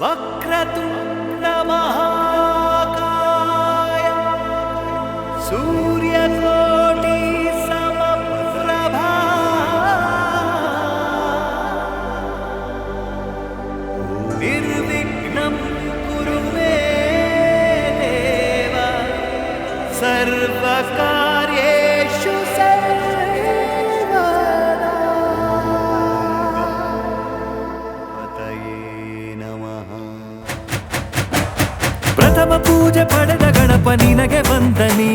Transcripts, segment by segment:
वक्रतुण्डमहाकाय सूर्यकोटि समप्रभा निर्विघ्नं कुरु सर्वकार्येषु ಪ್ರಥಮ ಪೂಜೆ ಪಡೆದ ಗಣಪ ನಿನಗೆ ಬಂದನಿ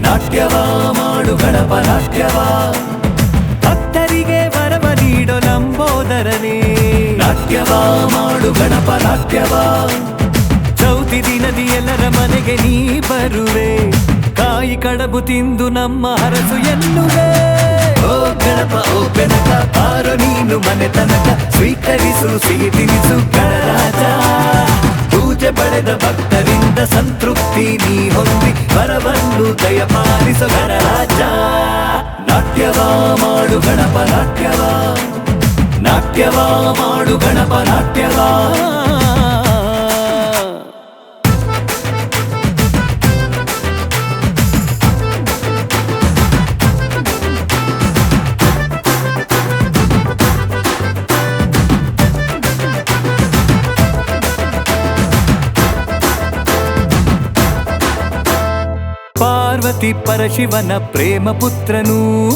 ನಾಟ್ಯವ ಮಾಡು ಗಣಪ ನಾಟ್ಯವ. ಭಕ್ತರಿಗೆ ವರವ ನೀಡೋ ಲಂಬೋದರನೇ. ನಾಟ್ಯವ ಮಾಡು ಗಣಪ ನಾಟ್ಯವ. ಚೌತಿ ದಿನದಿ ಎಲ್ಲರ ಮನೆಗೆ ನೀ ಬರುವೆ. ಕಾಯಿ ಕಡಬು ತಿಂದು ನಮ್ಮ ಹರಸು ಎನ್ನುವೆ. ಓ ಗಣಪ ಓ ಬೆನಕ ಆರು ನೀನು ಮನೆ ತನಕ. ಸ್ವೀಕರಿಸು ಸಿಹಿ ತಿನಿಸು ಗಣರಾಜ. ಪೂಜೆ ಪಡೆದ ಭಕ್ತರಿಂದ ಸಂತೃಪ್ತಿ ನೀ ಹೊಂದಿ ವರವನ್ನು ದಯಪಾಲಿಸು ಗಣರಾಜ ನಾಟ್ಯವ ಮಾಡು ಗಣಪ ನಾಟ್ಯವ. ನಾಟ್ಯವ ಮಾಡು ಗಣಪ ನಾಟ್ಯವ. ಪಾರ್ವತಿ ಪರಶಿವನ ಪ್ರೇಮ ಪುತ್ರನು.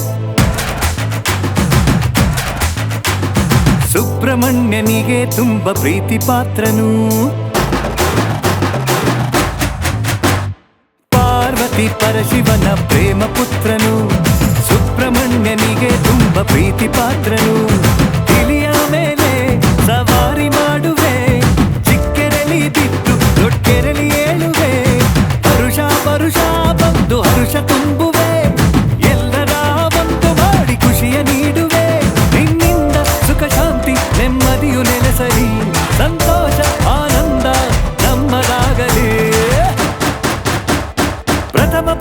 ಸುಬ್ರಹ್ಮಣ್ಯನಿಗೆ ತುಂಬ ಪ್ರೀತಿ ಪಾತ್ರನು. ಪಾರ್ವತಿ ಪರಶಿವನ ಪ್ರೇಮ ಪುತ್ರನು. ಸುಬ್ರಹ್ಮಣ್ಯನಿಗೆ ತುಂಬ ಪ್ರೀತಿ ಪಾತ್ರನು.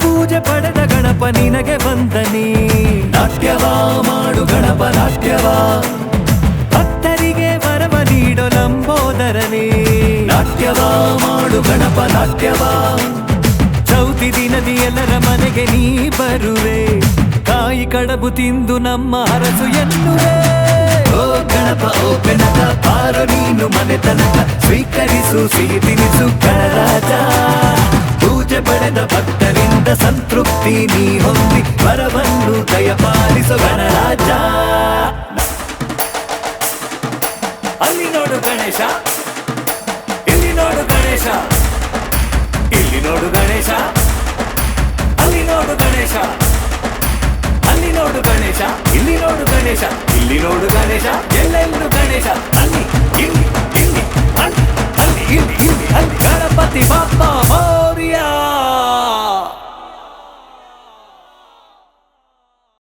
ಪೂಜೆ ಪಡೆದ ಗಣಪ ನಿನಗೆ ಬಂದನಿ ನಾಟ್ಯವ ಮಾಡು ಗಣಪ, ನಾಟ್ಯವ. ಭಕ್ತರಿಗೆ ವರವ ನೀಡೋ ನಂಬೋದರನಿ ನಾಟ್ಯವ ಮಾಡು ಗಣಪ, ನಾಟ್ಯವ. ಚೌತಿ ದಿನದಿ ಎಲ್ಲರ ಮನೆಗೆ ನೀ ಬರುವೆ. ಕಾಯಿ ಕಡಬು ತಿಂದು ನಮ್ಮ ಅರಸು ಎನ್ನುವೆ. ಓ ಗಣಪ ಓ ಗಣಪ, ಪಾರು ನೀನು ಮನೆ ತನಕ ಸ್ವೀಕರಿಸು, ಸಿಹಿ ತಿನಿಸು, ಗಣರಾಜ. ಪೂಜೆ ಪಡೆದ ಭಕ್ತರಿಂದ ಸಂತೃಪ್ತಿ ನೀ ಹೊಂದಿ ವರವನ್ನು ದಯಪಾಲಿಸೋ ಗಣರಾಜ. ಅಲ್ಲಿ ನೋಡು ಗಣೇಶ. ಇಲ್ಲಿ ನೋಡು ಗಣೇಶ. ಇಲ್ಲಿ ನೋಡು ಗಣೇಶ. ಅಲ್ಲಿ ನೋಡು ಗಣೇಶ. ಅಲ್ಲಿ ನೋಡು ಗಣೇಶ. ಇಲ್ಲಿ ನೋಡು ಗಣೇಶ. ಇಲ್ಲಿ ನೋಡು ಗಣೇಶ. ಎಲ್ಲೆಲ್ಲೂ ಗಣೇಶ. ಅಲ್ಲಿ, ಇಲ್ಲಿ ಇಲ್ಲಿ, ಅಲ್ಲಿ ಇಲ್ಲಿ ಇಲ್ಲಿ, ಅಲ್ಲಿ